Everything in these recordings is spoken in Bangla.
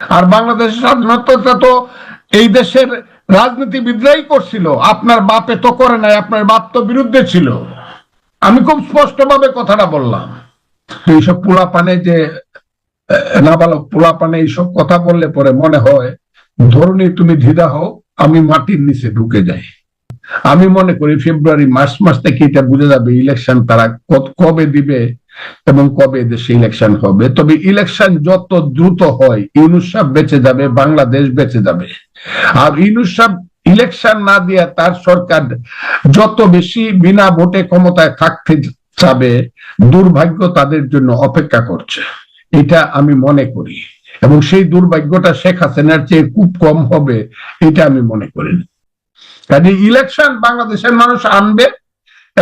আর বাংলাদেশের স্বাধীনতা তো এই দেশের রাজনীতিবিদরাই করছিল। আপনার বাপে তো করে নাই আপনার বাপ তো বিরুদ্ধে ছিল। আমি খুব স্পষ্টভাবে কথাটা বললাম। এইসব পোলাপানে যে আহ, নাবালক পোলাপানে এইসব কথা বললে পরে মনে হয় ধরুনই তুমি ধিদা হও আমি মাটির নিচে ঢুকে যাই। আমি মনে করি ফেব্রুয়ারি মার্চ মাস থেকে এটা বুঝে যাবে ইলেকশন তারা কবে দিবে এবং কবে দেশে ইলেকশন হবে? তবে ইলেকশন যত দ্রুত হয়, ইউনুস বেঁচে যাবে, বাংলাদেশ বেঁচে যাবে। আর ইউনুস ইলেকশন না দিয়ে তার সরকার যত বেশি বিনা ভোটে ক্ষমতায় থাকতে যাবে দুর্ভাগ্য তাদের জন্য অপেক্ষা করছে। এটা আমি মনে করি। এবং সেই দুর্ভাগ্যটা শেখ হাসিনার চেয়ে খুব কম হবে, এটা আমি মনে করি কাজে ইলেকশন বাংলাদেশের মানুষ আনবে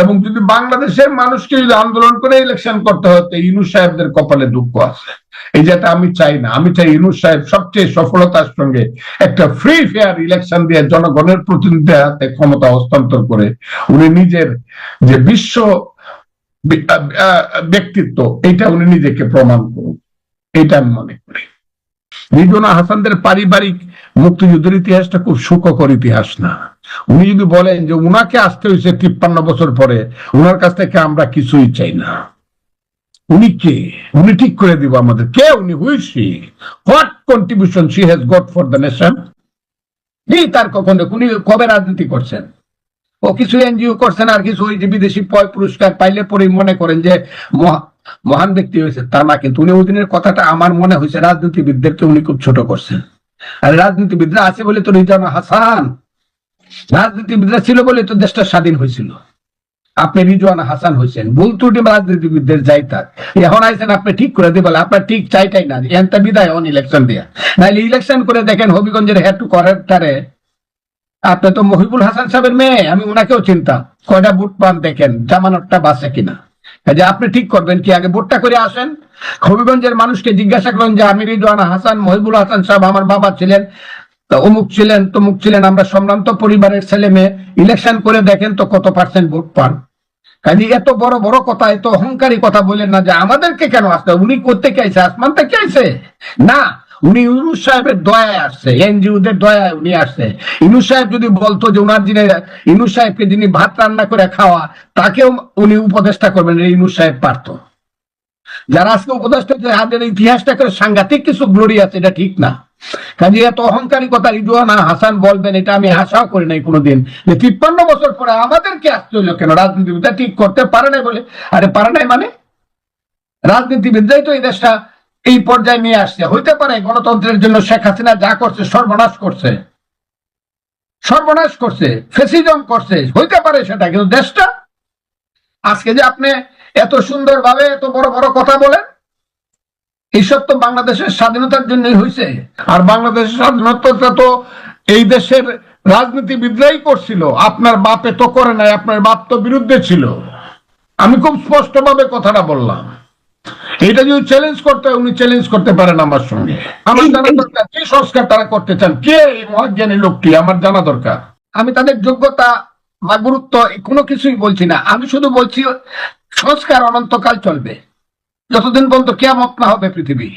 এবং যদি বাংলাদেশের মানুষকে যদি আন্দোলন করে ইলেকশন করতে হয়, তো ইউনুস সাহেবদের কপালে দুঃখ আছে। এই যেটা আমি চাই না, আমি চাই ইউনুস সাহেব সবচেয়ে সফলতার সঙ্গে একটা ফ্রি ফেয়ার ইলেকশন দিয়ে জনগণের প্রতিনিধির হাতে ক্ষমতা হস্তান্তর করে উনি নিজের যে বিশ্ব ব্যক্তিত্ব, এটা উনি নিজেকে প্রমাণ করুন এটা আমি মনে করি। রিজনা হাসানদের পারিবারিক মুক্তিযুদ্ধের ইতিহাসটা খুব সুখকর ইতিহাস না। উনি যদি বলেন যে উনাকে আসতে হয়েছে তিপ্পান্ন বছর পরে, উনার কাছ থেকে আমরা কিছুই চাই না। উনি কে? উনি ঠিক করে দিব আমাদের। কে উনি? Who is she what contribution she has got for the nation এই তার কখনো উনি কবে রাজনীতি করছেন? ও কিছু এনজিও করছেন আর কিছু ওই যে বিদেশি পয় পুরস্কার পাইলে পরেই মনে করেন যে মহা- মহান ব্যক্তি হয়েছে। তা না, কিন্তু উনি ওই দিনের কথাটা আমার মনে হয়েছে, রাজনীতিবিদদেরকে উনি খুব ছোট করছেন। রাজনীতিবিদরা আছে বলে তো রিজানা হাসান। রাজনীতিবিদরা ছিল বলে তো দেশটা স্বাধীন হয়েছিল। আপনি রিজওয়ানা হাসান হয়েছেন ভুল ত্রুটি রাজনীতিবিদদের যাই থাক। এখন আইসেন আপনি ঠিক করে দিবেন আপনার ঠিক চাইটাই না। এনটা বিদায় হন ইলেকশন দিয়া। নাহলে ইলেকশন করে দেখেন হবিগঞ্জের হেড টু করেক্টারে আপনি তো মহিবুল হাসান সাহেবের মেয়ে, আমি ওনাকেও চিন্তা কয়টা বুট পান দেখেন, জামানতটা বাসে কিনা। কাজে আপনি ঠিক করবেন কি, আগে ভোটটা করে আসেন। হবিগঞ্জের মানুষকে জিজ্ঞাসা করেন যে, আমি রিজওয়ানা হাসান, মহিবুল হাসান সাহেব আমার বাবা ছিলেন অমুক ছিলেন, তমুক ছিলেন, আমরা সম্ভ্রান্ত পরিবারের ছেলে মেয়ে, ইলেকশন করে দেখেন তো কত পার্সেন্ট ভোট পান? কাজে, এত বড় বড় কথা, এত অহংকারী কথা বলেন না যে, আমাদেরকে কেন আসতে? উনি করতে চাইছে আসমান থেকে আইছে? না উনি ইউনুস সাহেবের দয়ায় আসছে, এনজিওদের উনি আসছে। সাহেব যদি বলতো যে উনার সাহেবকে যিনি ভাত রান্না করে খাওয়া, তাকেও উনি উপদেষ্টা করবেন ইউনুস সাহেব পারতো। যারা আজকে উপদেষ্টা ইতিহাসটা করে সাংঘাতিক কিছু গ্লোরি আছে, এটা ঠিক না। কাজে এত অহংকারী কথা রিজওয়ানা হাসান বলবেন, এটা আমি আশাও করি নাই কোনোদিন। যে তিপ্পান্ন বছর পরে আমাদেরকে আসতে হইল কেন? রাজনীতিবিদরা ঠিক করতে পারে নাই বলে। আরে পারে নাই মানে? রাজনীতিবিদরাই তো এই দেশটা এই পর্যায়ে নিয়ে আসছে। হইতে পারে গণতন্ত্রের জন্য শেখ হাসিনা যা করছে, সর্বনাশ করছে। সর্বনাশ করছে, ফেসিজম করছে, হইতে পারে সেটা, কিন্তু দেশটা? আজকে যে আপনি এত সুন্দরভাবে এত বড় বড় কথা বলেন, এইসব তো বাংলাদেশের স্বাধীনতার জন্যই হয়েছে আর বাংলাদেশের স্বাধীনতা তো এই দেশের রাজনীতিবিদরাই করছিল। আপনার বাপে তো করে নাই, আপনার বাপ তো বিরুদ্ধে ছিল। আমি খুব স্পষ্টভাবে কথাটা বললাম। এটা যদি চ্যালেঞ্জ করতে হয় উনি চ্যালেঞ্জ করতে পারেন আমার সঙ্গে। আমার জানা দরকার কি সংস্কার তারা করতে চান কে এই মহাজ্ঞানী লোকটি? আমার জানা দরকার। আমি তাদের যোগ্যতা বা গুরুত্ব কোনো কিছুই বলছি না। আমি শুধু বলছি সংস্কার অনন্তকাল চলবে। যতদিন পর্যন্ত কেয়ামত না হবে পৃথিবী।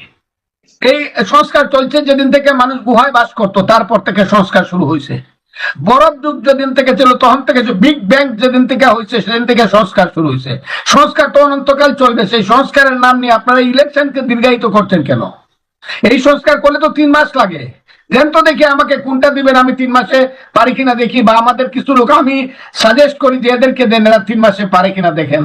এই সংস্কার চলছে যেদিন থেকে মানুষ গুহায় বাস করতো তারপর থেকে সংস্কার শুরু হয়েছে। বরফ যুগ যেদিন থেকে ছিল, তখন থেকে বিগ ব্যাং যেদিন থেকে হয়েছে, সেদিন থেকে সংস্কার শুরু হয়েছে। সংস্কার তো অনন্তকাল চলবে। সেই সংস্কারের নাম নিয়ে আপনারা ইলেকশনকে দীর্ঘায়িত করছেন কেন? এই সংস্কার করলে তো তিন মাস লাগে। দেন তো দেখি আমাকে কোনটা দিবেন, আমি তিন মাসে পারি কিনা দেখি, বা আমাদের কিছু লোক আমি সাজেস্ট করি যে এদেরকে দেন, এরা তিন মাসে পারে কিনা দেখেন।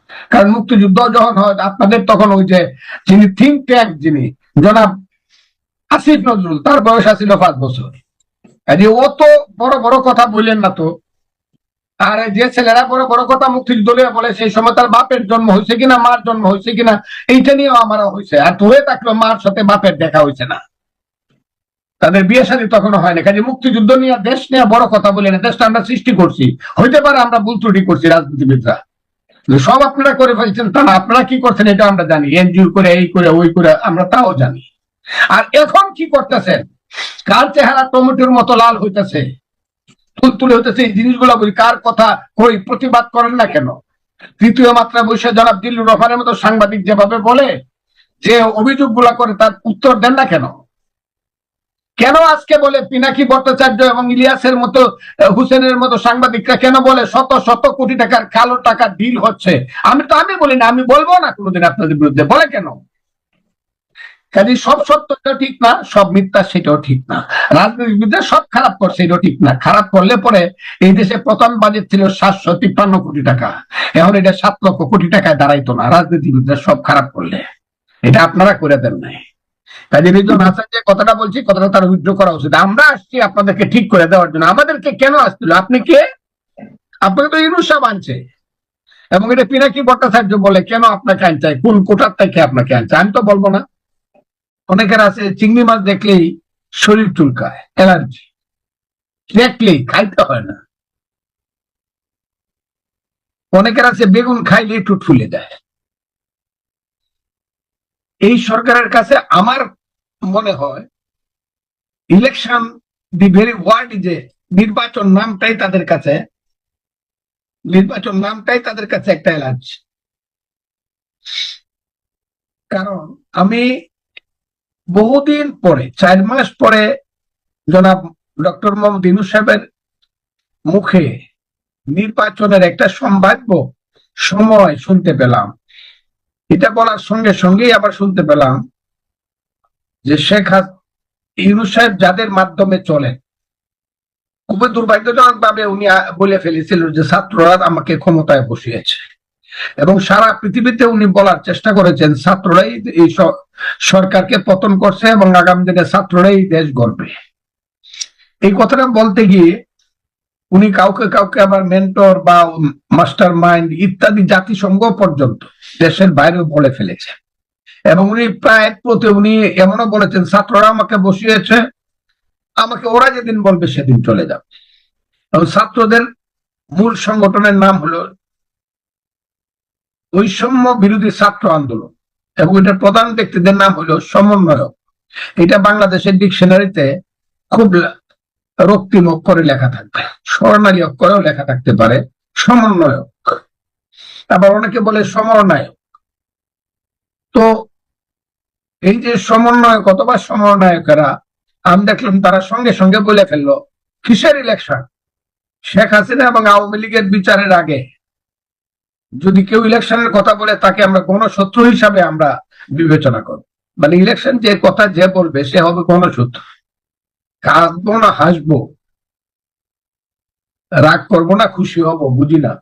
কারণ মুক্তিযুদ্ধ যখন হয়, আপনাদের তখন ওই যে যিনি থিঙ্ক ট্যাঙ্ক যিনি, জনাব আসিফ নজরুল, তার বয়স আছিল পাঁচ বছর। অত বড় বড় কথা বললেন না তো। আর যে ছেলেরা বড় বড় কথা মুক্তিযুদ্ধ নিয়ে বলে, সেই সময় তার বাপের জন্ম হয়েছে কিনা, মার জন্ম হয়েছে কিনা, এইটা নিয়েও আমার হয়েছে। আর ধরে থাকল মার সাথে বাপের দেখা হয়েছে না। তাদের বিয়ে শাদী তখনও হয় না কাজে মুক্তিযুদ্ধ নিয়ে, দেশ নিয়ে বড় কথা বলি না, দেশটা আমরা সৃষ্টি করছি। হইতে পারে আমরা ভুল ত্রুটি করছি রাজনীতিবিদরা। সব আপনারা করে ফেলছেন তা না, আপনারা কি করছেন এটা আমরা জানি। এনজিও করে, এই করে, ওই করে, আমরা তাও জানি। আর এখন কি করতেছেন? কার চেহারা টমেটোর মতো লাল হইতেছে? তুলতুলে হইতেছে, এই জিনিসগুলো বলি, কার কথা কই, প্রতিবাদ করেন না কেন? তৃতীয় মাত্রা বসে জনাব দিল্লুর রহমানের মতো সাংবাদিক যেভাবে বলে, যে অভিযোগগুলা করে তার উত্তর দেন না কেন? কেন আজকে বলে পিনাকি ভট্টাচার্য এবং ইলিয়াসের মতো হুসেনের মতো সাংবাদিকরা কেন বলে শত শত কোটি টাকার কালো টাকা ডিল হচ্ছে? আমি তো, আমি বলি না, আমি বলব না কোনোদিন আপনাদের বিরুদ্ধে। বলে কেন? কাজে সব সত্যটা ঠিক না, সব মিথ্যা, সেটাও ঠিক না। রাজনীতিবিদরা সব খারাপ করছে এটাও ঠিক না। খারাপ করলে পরে এই দেশে প্রথম বাজেট ছিল সাতশো তিপ্পান্ন কোটি টাকা। এখন এটা সাত লক্ষ কোটি টাকায় দাঁড়াইতো না। রাজনীতিবিদরা সব খারাপ করলে। এটা আপনারা করে দেন নাই। রিজন হাসান যে কথাটা বলছি, কথাটা তার উইথড্র করা উচিত। আমরা আসছি আপনাদেরকে ঠিক করে দেওয়ার জন্য। আমাদেরকে কেন আসছিল আপনি কে? আপনাকে তো এবং এটা পিনাকি ভট্টাচার্য বলে, কেন আপনাকে কোন কোটার থেকে আপনাকে আনছে? আমি তো বলব না। অনেকের আছে, চিংড়ি মাছ দেখলেই শরীর চুলকায়, অ্যালার্জি। দেখলেই খাইতে হয় না। অনেকের আছে, বেগুন খাইলে একটু ফুলে যায়। এই সরকারের কাছে আমার মনে হয় ইলেকশন দি ভেরি ওয়ার্ড যে নির্বাচন নামটাই তাদের কাছে, নির্বাচন নামটাই তাদের কাছে একটা অ্যালার্জি কারণ আমি বহুদিন পরে, চার মাস পরে জনাব ডক্টর মোহাম্মদ ইনুস সাহেবের মুখে নির্বাচনের একটা সম্ভাব্য সময় শুনতে পেলাম। এটা বলার সঙ্গে সঙ্গেই আবার শুনতে পেলাম যে শেখ হাস, ইউনুস সাহেব যাদের মাধ্যমে চলেন খুবই দুর্ভাগ্যজনক ভাবে উনি বলে ফেলেছিল যে ছাত্ররা আমাকে ক্ষমতায় বসিয়েছে। এবং সারা পৃথিবীতে উনি বলার চেষ্টা করেছেন, ছাত্ররাই এই সরকারকে পতন করছে এবং আগামী দিনে ছাত্ররাই দেশ গড়বে। এই কথাটা বলতে গিয়ে উনি কাউকে কাউকে আবার মেন্টর বা মাস্টার মাইন্ড ইত্যাদি জাতিসংঘ পর্যন্ত দেশের বাইরেও বলে ফেলেছে এবং উনি প্রায় প্রতি উনি এমনও বলেছেন, ছাত্ররা আমাকে বসিয়েছে, আমাকে ওরা যেদিন বলবে সেদিন চলে যাবে। এবং ছাত্রদের মূল সংগঠনের নাম হলো বৈষম্য বিরোধী ছাত্র আন্দোলন এবং এটার প্রধান ব্যক্তিদের নাম হলো সমন্বয়ক। এটা বাংলাদেশের ডিকশনারিতে খুব রক্তিম অক্ষরে লেখা থাকবে, স্বর্ণালী অক্ষরেও লেখা থাকতে পারে, সমন্বয়ক। আবার অনেকে বলে সমরনায়ক তো এই যে সমন্বয়ক অথবা সমন্বয়কেরা আমি দেখলাম তারা সঙ্গে সঙ্গে বলে ফেলল, কিসের ইলেকশন শেখ হাসিনা এবং আওয়ামী লীগের বিচারের আগে। যদি কেউ ইলেকশনের কথা বলে, তাকে আমরা গণশত্রু হিসাবে আমরা বিবেচনা করব। মানে ইলেকশন যে কথা যে বলবে, সে হবে গণশত্রু কাঁদবো না, হাসবো। রাগ করব না, খুশি হব বুঝি না